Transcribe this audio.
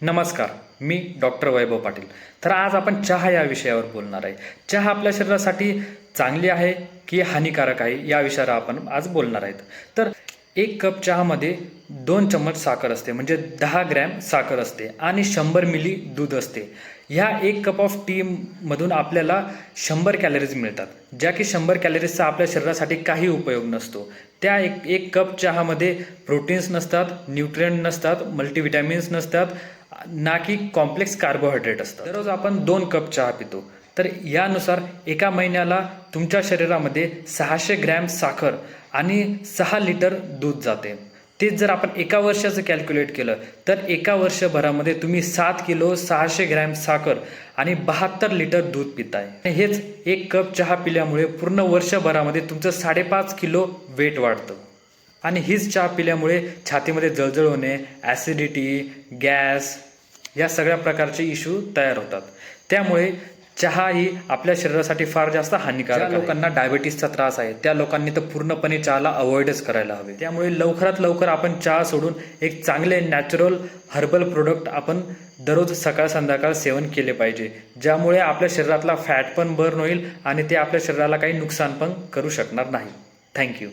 नमस्कार मी डॉक्टर वैभव पाटील. तर आज आपण चहा या विषयावर बोलणार आहे. चहा आपल्या शरीरासाठी चांगली आहे की हानिकारक आहे या विषयावर आपण आज बोलणार आहेत. तर एक कप चहामध्ये दोन चम्मच साखर असते म्हणजे दहा ग्रॅम साखर असते आणि शंभर मिली दूध असते. ह्या एक कप ऑफ टीमधून आपल्याला शंभर कॅलरीज मिळतात ज्या की शंभर कॅलरीजचा आपल्या शरीरासाठी काही उपयोग नसतो. त्या एक एक कप चहामध्ये प्रोटीन्स नसतात न्यूट्रिएंट नसतात मल्टीविटॅमिन्स नसतात ना की कॉम्प्लेक्स कार्बोहायड्रेट असतात दररोज आपण दोन कप चहा पितो. तर यानुसार एका महिन्याला तुमच्या शरीरामध्ये सहाशे ग्रॅम साखर आणि सहा लिटर दूध जाते. तेच जर आपण एका वर्षाचं कॅल्क्युलेट केलं तर एका वर्षभरामध्ये तुम्ही सात किलो सहाशे ग्रॅम साखर आणि बहात्तर लिटर दूध पिताय. हेच एक कप चहा पिल्यामुळे पूर्ण वर्षभरामध्ये तुमचं साडेपाच किलो वेट वाढतं. आणि हीच चहा पिल्यामुळे छातीमध्ये जळजळ होणे ॲसिडिटी गॅस या सगळ्या प्रकारचे इश्यू तयार होतात. त्यामुळे चहा ही आपल्या शरीरासाठी फार जास्त हानिकारक लोकांना डायबिटीसचा त्रास आहे त्या लोकांनी तर पूर्णपणे चहाला अवॉइडच करायला हवे. त्यामुळे लवकरात लवकर आपण चहा सोडून एक चांगले नॅचरल हर्बल प्रोडक्ट आपण दररोज सकाळ संध्याकाळ सेवन केले पाहिजे. ज्यामुळे आपल्या शरीरातला फॅट पण बर्न होईल आणि ते आपल्या शरीराला काही नुकसान पण करू शकणार नाही. थँक्यू